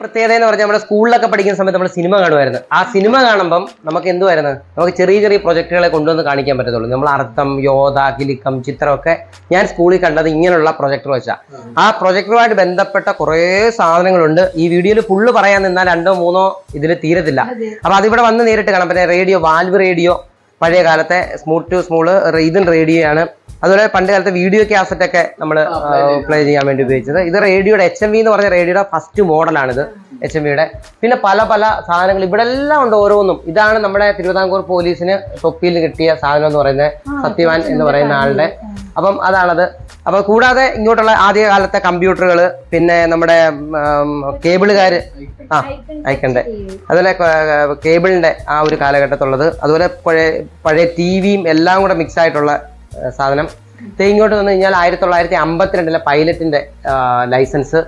പ്രത്യേകത എന്ന് പറഞ്ഞാൽ നമ്മുടെ സ്കൂളിലൊക്കെ പഠിക്കുന്ന സമയത്ത് നമ്മൾ സിനിമ കാണുമായിരുന്നു. ആ സിനിമ കാണുമ്പം നമുക്ക് എന്തുവായിരുന്നു? നമുക്ക് ചെറിയ ചെറിയ പ്രൊജക്ടുകളെ കൊണ്ടുവന്ന് കാണിക്കാൻ പറ്റത്തുള്ളൂ. നമ്മൾ അർത്ഥം യോധ കിലിക്കം ചിത്രമൊക്കെ ഞാൻ സ്കൂളിൽ കണ്ടത് ഇങ്ങനെയുള്ള പ്രൊജക്ടർ വെച്ചാൽ ആ പ്രൊജക്ടറുമായിട്ട് ബന്ധപ്പെട്ട കുറേ സാധനങ്ങളുണ്ട്. ഈ വീഡിയോയിൽ ഫുള്ള് പറയാൻ നിന്നാൽ രണ്ടോ മൂന്നോ ഇതിൽ തീരത്തില്ല. അപ്പോൾ അതിവിടെ വന്ന് നേരിട്ട് കാണാം. പിന്നെ റേഡിയോ വാൽവ് റേഡിയോ പഴയ കാലത്തെ സ്മൂത്ത് ടു സ്മൂൾ ഇതും റേഡിയോ ആണ് അതുപോലെ പണ്ട് കാലത്തെ വീഡിയോ കാസറ്റ് ഒക്കെ നമ്മൾ പ്ലേ ചെയ്യാൻ വേണ്ടി ഉപയോഗിച്ചത്. ഇത് റേഡിയോയുടെ എച്ച് എം വി എന്ന് പറഞ്ഞ റേഡിയോയുടെ ഫസ്റ്റ് മോഡലാണിത് എച്ച് എം വിയുടെ പിന്നെ പല പല സാധനങ്ങൾ ഇവിടെ എല്ലാം ഉണ്ട് ഓരോന്നും. ഇതാണ് നമ്മുടെ തിരുവിതാംകൂർ പോലീസിന് തൊപ്പിയിൽ കിട്ടിയ സാധനം എന്ന് പറയുന്നത് സത്യവാൻ എന്ന് പറയുന്ന ആളുടെ. അപ്പം അതാണത്. അപ്പൊ കൂടാതെ ഇങ്ങോട്ടുള്ള ആദ്യകാലത്തെ കമ്പ്യൂട്ടറുകൾ പിന്നെ നമ്മുടെ കേബിളുകാർ ആ അയക്കണ്ടേ അതുപോലെ കേബിളിന്റെ കേബിളിന്റെ ആ ഒരു കാലഘട്ടത്തുള്ളത്. അതുപോലെ പഴയ പഴയ ടി വിയും എല്ലാം കൂടെ മിക്സ് ആയിട്ടുള്ള സാധനം. തേങ്ങോട്ട് ഇങ്ങോട്ട് വന്നു കഴിഞ്ഞാൽ ആയിരത്തി തൊള്ളായിരത്തി അമ്പത്തിരണ്ടിലെ പൈലറ്റിന്റെ ലൈസൻസ്.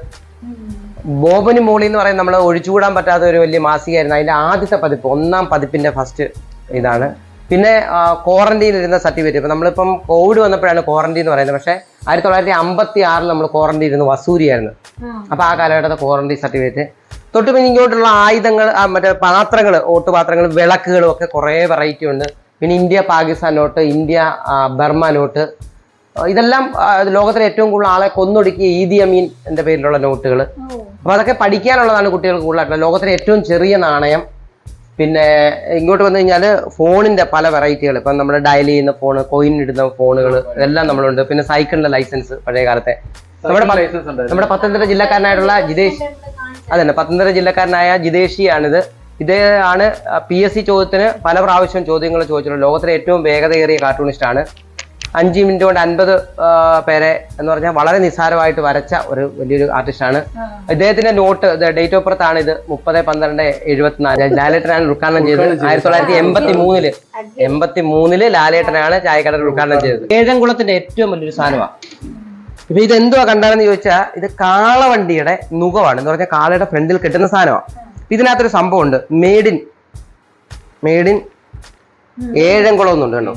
ബോബന് മോളി എന്ന് പറയുന്നത് നമ്മൾ ഒഴിച്ചുകൂടാൻ പറ്റാത്ത ഒരു വലിയ മാസികയായിരുന്നു. അതിന്റെ ആദ്യത്തെ പതിപ്പ് ഒന്നാം പതിപ്പിന്റെ ഫസ്റ്റ് ഇതാണ്. പിന്നെ ക്വാറന്റീൻ ഇരുന്ന സർട്ടിഫിക്കറ്റ് ഇപ്പം നമ്മളിപ്പം കോവിഡ് വന്നപ്പോഴാണ് ക്വാറന്റീൻ എന്ന് പറയുന്നത്. പക്ഷേ ആയിരത്തി തൊള്ളായിരത്തി അമ്പത്തി ആറിൽ നമ്മൾ ക്വാറന്റീൻ ഇരുന്ന് വസൂരിയായിരുന്നു. അപ്പൊ ആ കാലഘട്ടത്തെ ക്വാറന്റീൻ സർട്ടിഫിക്കറ്റ് തൊട്ട് പിന്നെ ഇങ്ങോട്ടുള്ള ആയുധങ്ങൾ മറ്റേ പാത്രങ്ങൾ ഓട്ടുപാത്രങ്ങൾ വിളക്കുകളും ഒക്കെ കുറേ വെറൈറ്റി ഉണ്ട്. പിന്നെ India Pakistan note India Burma note. ഇതെല്ലാം ലോകത്തിലെ ഏറ്റവും കൂടുതൽ ആളെ കൊന്നൊടുക്കിയ ഈദി അമീൻ എന്റെ പേരിലുള്ള നോട്ടുകൾ അപ്പോൾ അതൊക്കെ പഠിക്കാനുള്ളതാണ് കുട്ടികൾക്ക് കൂടുതലായിട്ടുള്ളത് ലോകത്തിലെ ഏറ്റവും ചെറിയ നാണയം. പിന്നെ ഇങ്ങോട്ട് വന്നു കഴിഞ്ഞാൽ ഫോണിന്റെ പല വെറൈറ്റികൾ ഇപ്പം നമ്മൾ ഡയൽ ചെയ്യുന്ന ഫോൺ കോയിൻ ഇടുന്ന ഫോണുകൾ ഇതെല്ലാം നമ്മളുണ്ട്. പിന്നെ സൈക്കിളിന്റെ ലൈസൻസ് പഴയ കാലത്തെ. നമ്മുടെ നമ്മുടെ പത്തനംതിട്ട ജില്ലക്കാരനായിട്ടുള്ള ജിതേഷ്. അതന്നെ പത്തനംതിട്ട ജില്ലക്കാരനായ ജിതേഷിയാണിത്. ഇതേ ആണ് പി എസ് സി ചോദ്യത്തിന് പല പ്രാവശ്യം ചോദ്യങ്ങൾ ചോദിച്ചിട്ടുള്ളത് ലോകത്തിലെ ഏറ്റവും വേഗതയേറിയ കാർട്ടൂണിസ്റ്റ് ആണ് അഞ്ച് മിനിറ്റ് കൊണ്ട് അൻപത് പേരെ എന്ന് പറഞ്ഞാൽ വളരെ നിസ്സാരമായിട്ട് വരച്ച ഒരു വലിയൊരു ആർട്ടിസ്റ്റാണ് ഇദ്ദേഹത്തിന്റെ നോട്ട് ഡേറ്റ് ഓഫ് ബർത്ത് ആണ് ഇത്. മുപ്പത് പന്ത്രണ്ട് എഴുപത്തിനാല്. ലാലേട്ടനാണ് ഉദ്ഘാടനം ചെയ്തത്. ആയിരത്തി തൊള്ളായിരത്തി എൺപത്തി മൂന്നിൽ എൺപത്തി മൂന്നിൽ ലാലേട്ടനാണ് ചായക്കട ഉദ്ഘാടനം ചെയ്തത്. ഏഴംകുളത്തിന്റെ ഏറ്റവും വലിയൊരു സാധനമാണ് ഇപ്പൊ ഇത് എന്തുവാ കണ്ടാണെന്ന് ചോദിച്ചാൽ ഇത് കാളവണ്ടിയുടെ നുകമാണ് എന്ന് പറഞ്ഞാൽ കാളയുടെ ഫ്രണ്ടിൽ കിട്ടുന്ന സാധനമാണ് ഇതിനകത്തൊരു സംഭവമുണ്ട്. മേഡിൻ മേഡിൻ ഏഴംകുളം എന്നുണ്ട് കണ്ടോ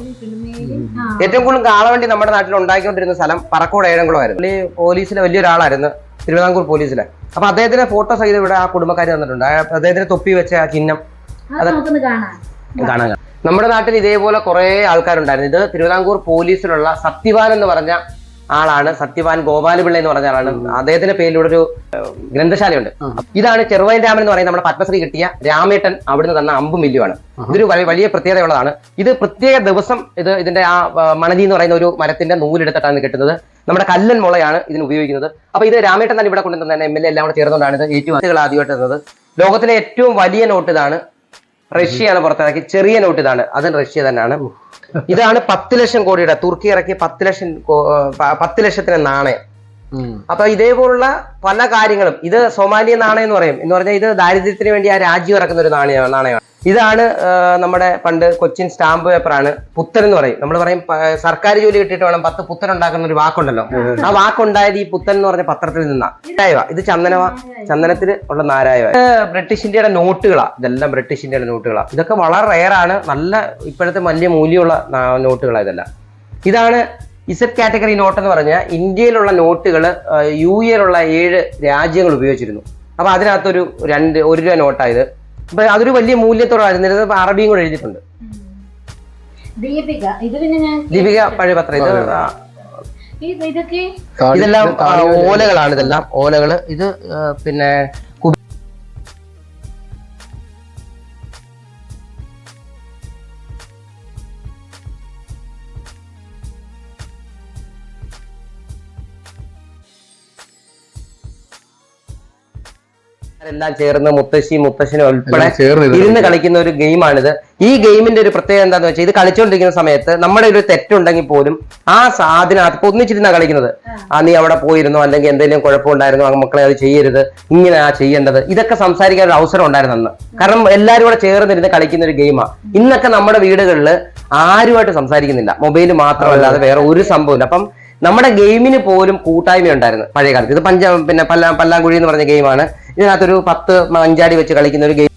ഏറ്റവും കൂടുതൽ കാളവണ്ടി നമ്മുടെ നാട്ടിൽ ഉണ്ടാക്കിക്കൊണ്ടിരുന്ന സ്ഥലം പറക്കോട് ഏഴംകുളമായിരുന്നു. പോലീസിലെ വലിയൊരാളായിരുന്നു. തിരുവിതാംകൂർ പോലീസിലെ. അപ്പൊ അദ്ദേഹത്തിന്റെ ഫോട്ടോ സഹിതം ഇവിടെ ആ കുടുംബക്കാർ തന്നിട്ടുണ്ട്. അദ്ദേഹത്തിന്റെ തൊപ്പി വെച്ച ആ ചിഹ്നം. അത് നമുക്കൊന്ന് കാണാൻ കാണാം. നമ്മുടെ നാട്ടിൽ ഇതേപോലെ കുറെ ആൾക്കാരുണ്ടായിരുന്നു. ഇത് തിരുവിതാംകൂർ പോലീസിലുള്ള സത്യവാൻ എന്ന് പറഞ്ഞ ആളാണ് സത്യവാൻ ഗോപാലപിള്ള എന്ന് പറഞ്ഞ ആളാണ്. അദ്ദേഹത്തിന്റെ പേരിലൂടെ ഒരു ഗ്രന്ഥശാലയുണ്ട്. ഇതാണ് ചെറുവയൻ രാമൻ എന്ന് പറയുന്ന നമ്മുടെ പത്മശ്രീ കിട്ടിയ രാമേട്ടൻ അവിടുന്ന് തന്ന അമ്പും മില്ലുമാണ് ഇതൊരു വലിയ പ്രത്യേകതയുള്ളതാണ്. ഇത് പ്രത്യേക ദിവസം ഇത് ഇതിന്റെ ആ മണതി എന്ന് പറയുന്ന ഒരു മരത്തിന്റെ നൂലെടുത്തിട്ടാണ് കിട്ടുന്നത്. നമ്മുടെ കല്ലൻ മുളയാണ് ഇതിന് ഉപയോഗിക്കുന്നത്. അപ്പൊ ഇത് രാമേട്ടൻ തന്നെ ഇവിടെ കൊണ്ടുവന്ന എം എൽ എ എല്ലാം കൂടെ ചേർന്നുകൊണ്ടാണ് ഇത് ഏറ്റവും ആദ്യമായിട്ട് ലോകത്തിലെ ഏറ്റവും വലിയ നോട്ട് ഇതാണ് റഷ്യയാണ് പുറത്തിറക്കി. ചെറിയ നോട്ട് ഇതാണ്. അതും റഷ്യ തന്നെയാണ്. ഇതാണ് പത്ത് ലക്ഷം കോടിയുടെ തുർക്കി ഇറക്കിയ പത്ത് ലക്ഷം പത്ത് ലക്ഷത്തിന് നാണയം. അപ്പൊ ഇതേപോലുള്ള പല കാര്യങ്ങളും ഇത് സൊമാലിയ നാണയം എന്ന് പറയും. എന്ന് പറഞ്ഞാൽ ഇത് ദാരിദ്ര്യത്തിന് വേണ്ടി ആ രാജ്യം ഇറക്കുന്ന ഒരു നാണയമാണ് നാണയമാണ്. ഇതാണ് നമ്മുടെ പണ്ട് കൊച്ചിൻ സ്റ്റാമ്പ് പേപ്പറാണ്. പുത്തൻ എന്ന് പറയും. നമ്മൾ പറയും സർക്കാർ ജോലി കിട്ടിയിട്ട് വേണം പത്ത് പുത്തൻ ഉണ്ടാക്കുന്ന ഒരു വാക്കുണ്ടല്ലോ. ആ വാക്കുണ്ടായത് ഈ പുത്തൻ എന്ന് പറഞ്ഞ പത്രത്തിൽ നിന്നാണ് ഇത് ചന്ദനവ. ചന്ദനത്തിൽ ഉള്ള നാരായവ. ബ്രിട്ടീഷ് ഇന്ത്യയുടെ നോട്ടുകളാ. ഇതെല്ലാം ബ്രിട്ടീഷ് ഇന്ത്യയുടെ നോട്ടുകളാ. ഇതൊക്കെ വളരെ റെയർ ആണ്. നല്ല ഇപ്പോഴത്തെ വലിയ മൂല്യമുള്ള നോട്ടുകളാണ് നോട്ടുകളാ ഇതെല്ലാം. ഇതാണ് ഇസഡ് കാറ്റഗറി നോട്ട് എന്ന് പറഞ്ഞാൽ ഇന്ത്യയിലുള്ള നോട്ടുകൾ യു എയിലുള്ള ഏഴ് രാജ്യങ്ങൾ ഉപയോഗിച്ചിരുന്നു. അപ്പൊ അതിനകത്തൊരു രണ്ട് ഒരു രൂപ നോട്ടായത് അപ്പൊ അതൊരു വലിയ മൂല്യത്തോടായിരുന്നു. അറബിയും കൂടെ എഴുതിയിട്ടുണ്ട്. ദീപിക ഇത് പിന്നെ ഞാൻ ദീപിക പഴയ പത്രം ഇത് ആ, ഇത് ഇതൊക്കെ ഇതെല്ലാം ഓലകളാണ് ഇതെല്ലാം. ഓലകൾ ഇത് പിന്നെ എല്ലാം ചേർന്ന് മുത്തശ്ശി മുത്തശ്ശനും ഉൾപ്പെടെ ഇരുന്ന് കളിക്കുന്ന ഒരു ഗെയിമാണിത്. ഈ ഗെയിമിന്റെ ഒരു പ്രത്യേകത എന്താന്ന് വെച്ചാൽ ഇത് കളിച്ചുകൊണ്ടിരിക്കുന്ന സമയത്ത് നമ്മുടെ ഒരു തെറ്റുണ്ടെങ്കിൽ പോലും ആ സാധനത്ത് അത് ഒന്നിച്ചിരുന്നാ കളിക്കുന്നത്. ആ നീ അവിടെ പോയിരുന്നു? അല്ലെങ്കിൽ എന്തെങ്കിലും കുഴപ്പമുണ്ടായിരുന്നു? ആ മക്കളെ അത് ചെയ്യരുത്. ഇങ്ങനെ ആ ചെയ്യേണ്ടത്. ഇതൊക്കെ സംസാരിക്കാൻ ഒരു അവസരം ഉണ്ടായിരുന്നു അന്ന്. കാരണം എല്ലാവരും കൂടെ ചേർന്നിരുന്ന് കളിക്കുന്ന ഒരു ഗെയിമാണ് ഇന്നൊക്കെ നമ്മുടെ വീടുകളിൽ ആരുമായിട്ട് സംസാരിക്കുന്നില്ല. മൊബൈൽ മാത്രമല്ലാതെ വേറെ ഒരു സംഭവമില്ല. അപ്പം നമ്മുടെ ഗെയിമിന് പോലും കൂട്ടായ്മ ഉണ്ടായിരുന്നു പഴയ കാലത്ത് ഇത് പഞ്ച പിന്നെ പല്ലാ പല്ലാങ്കുഴി എന്ന് പറഞ്ഞ ഗെയിമാണ്. ഇതിനകത്തൊരു പത്ത് അഞ്ചാടി വെച്ച് കളിക്കുന്ന ഒരു ഗെയിം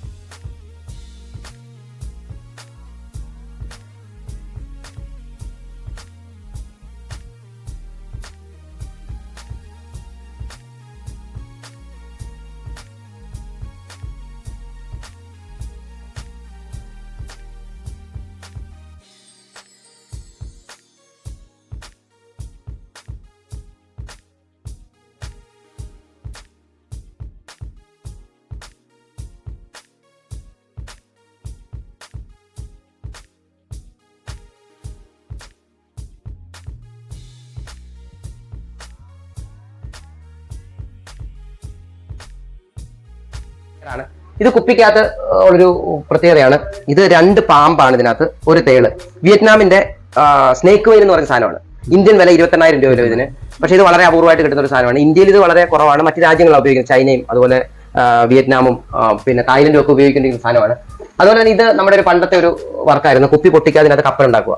ആണ്. ഇത് കുപ്പിക്കകത്ത് ഉള്ളൊരു പ്രത്യേകതയാണ്. ഇത് രണ്ട് പാമ്പാണ് ഇതിനകത്ത്. ഒരു തേൾ. വിയറ്റ്നാമിന്റെ സ്നേക്ക് വെയിൽ എന്ന് പറയുന്ന സാധനമാണ്. ഇന്ത്യൻ വില ഇരുപത്തെണ്ണായിരം രൂപ വരും ഇതിന്. പക്ഷേ ഇത് വളരെ അപൂർവമായിട്ട് കിട്ടുന്ന ഒരു സാധനമാണ്. ഇന്ത്യയിൽ ഇത് വളരെ കുറവാണ്. മറ്റു രാജ്യങ്ങളാണ് ഉപയോഗിക്കുന്നത്. ചൈനയും അതുപോലെ വിയറ്റ്നാമും പിന്നെ തായ്ലൻഡും ഒക്കെ ഉപയോഗിക്കുന്ന സാധനമാണ്. അതുപോലെ തന്നെ ഇത് നമ്മുടെ ഒരു പണ്ടത്തെ ഒരു വർക്കായിരുന്നു കുപ്പി പൊട്ടിക്കാതെ അതിനകത്ത് കപ്പൽ ഉണ്ടാക്കുക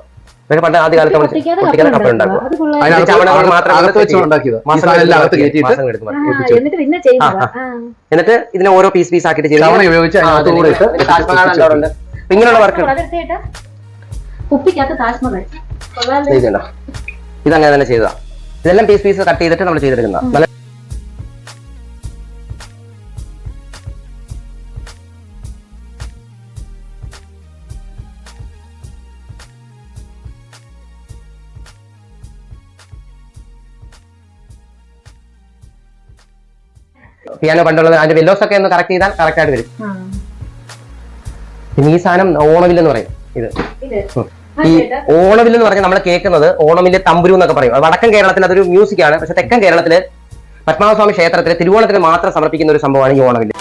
ഇതൊക്കെ പണ്ട് ആദ്യ കാലത്ത് പൊട്ടിക്കാതെ. കയറ്റിയിട്ട് മാസങ്ങൾ എന്നിട്ട് ഇതിനെ ഓരോ പീസ് പീസ് ആക്കിയിട്ട് ചെയ്ത് ഇങ്ങനെയുള്ള വർക്ക് ഇതങ്ങനെ തന്നെ ചെയ്തതാ. ഇതെല്ലാം പീസ് പീസ് കട്ട് ചെയ്തിട്ട് നമ്മൾ ചെയ്തെടുക്കുന്ന പിയാനോ പണ്ടുള്ളത് അതിന്റെ വെല്ലോസ് ഒക്കെ ഒന്ന് കറക്റ്റ് ചെയ്താൽ കറക്റ്റ് ആയിട്ട് വരും. പിന്നെ ഈ സാധനം ഓണവില്ലെന്ന് പറയും. ഇത്. ഈ ഓണവിൽ എന്ന് പറഞ്ഞാൽ നമ്മൾ കേൾക്കുന്നത് ഓണമിന്റെ തമ്പുരു എന്നൊക്കെ പറയും. വടക്കൻ കേരളത്തിൽ അതൊരു മ്യൂസിക് ആണ് പക്ഷെ തെക്കൻ കേരളത്തിൽ പത്മനാഭസ്വാമി ക്ഷേത്രത്തിൽ തിരുവോണത്തിന് മാത്രം സമർപ്പിക്കുന്ന ഒരു സംഭവമാണ് ഈ ഓണവില്ല്.